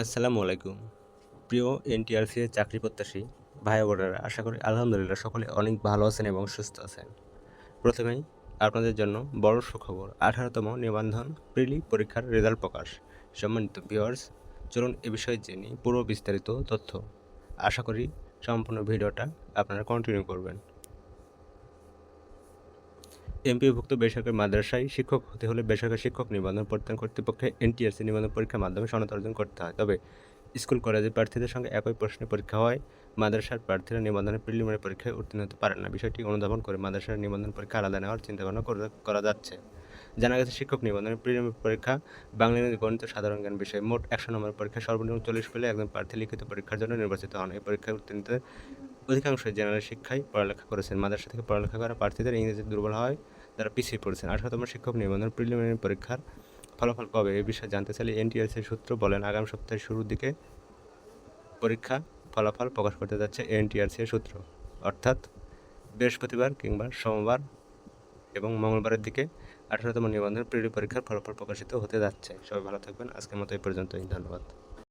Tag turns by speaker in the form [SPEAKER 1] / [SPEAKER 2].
[SPEAKER 1] আসসালামু আলাইকুম। প্রিয় এনটিআরসি এর চাকরি প্রত্যাশী ভাই বোনেরা, আশা করি আলহামদুলিল্লাহ সকলে অনেক ভালো আছেন এবং সুস্থ আছেন। প্রথমেই আপনাদের জন্য বড় সুখবর, আঠারোতম নিবন্ধন প্রিলি পরীক্ষার রেজাল্ট প্রকাশ। সম্মানিত ভিউয়ার্স, চলুন এ বিষয়ে জেনে পুরো বিস্তারিত তথ্য। আশা করি সম্পূর্ণ ভিডিওটা আপনারা কন্টিনিউ করবেন। এমপিভুক্ত বেসরকারি মাদ্রাসায় শিক্ষক হতে হলে বেসরকারি শিক্ষক নিবন্ধন প্রত্যয়ন কর্তৃপক্ষে এনটিআরসি নিবন্ধন পরীক্ষার মাধ্যমে সনদ অর্জন করতে হয়। তবে স্কুল কলেজের প্রার্থীদের সঙ্গে একই প্রশ্নে পরীক্ষা হয় মাদ্রাসার প্রার্থীরা নিবন্ধনের প্রিলিমিনারি পরীক্ষায় উত্তীর্ণ হতে পারেন না। বিষয়টি অনুধাবন করে মাদ্রাসার নিবন্ধন পরীক্ষা আলাদা নেওয়ার চিন্তাভাবনা করে- যাচ্ছে। জানা গেছে, শিক্ষক নিবন্ধনের প্রিলিমিনারি পরীক্ষা বাংলা গণিত সাধারণ জ্ঞান বিষয়ে মোট একশো নম্বর পরীক্ষা সর্বনিম্ন চল্লিশ পেলে একজন প্রার্থী লিখিত পরীক্ষার জন্য নির্বাচিত হন। এই পরীক্ষায় উত্তীর্ণদের অধিকাংশই জেনারেল শিক্ষায় পড়ালেখা করেছেন। মাদ্রাসা থেকে পড়ালেখা করা প্রার্থীদের ইংরেজি দুর্বল হয় তারা পিছিয়ে পড়েছেন। আঠারোতম শিক্ষক নিবন্ধন প্রিলিমিনারি পরীক্ষার ফলাফল কবে? এই বিষয়ে জানতে চাইলে এনটিএসসি সূত্র বলেন, আগামী সপ্তাহের শুরুর দিকে পরীক্ষা ফলাফল প্রকাশ করতে যাচ্ছে এনটিআরসি এর সূত্র। অর্থাৎ বৃহস্পতিবার কিংবা সোমবার এবং মঙ্গলবারের দিকে আঠারোতম নিবন্ধন প্রিলি পরীক্ষার ফলাফল প্রকাশিত হতে যাচ্ছে। সবাই ভালো থাকবেন। আজকের মতো এই পর্যন্তই। ধন্যবাদ।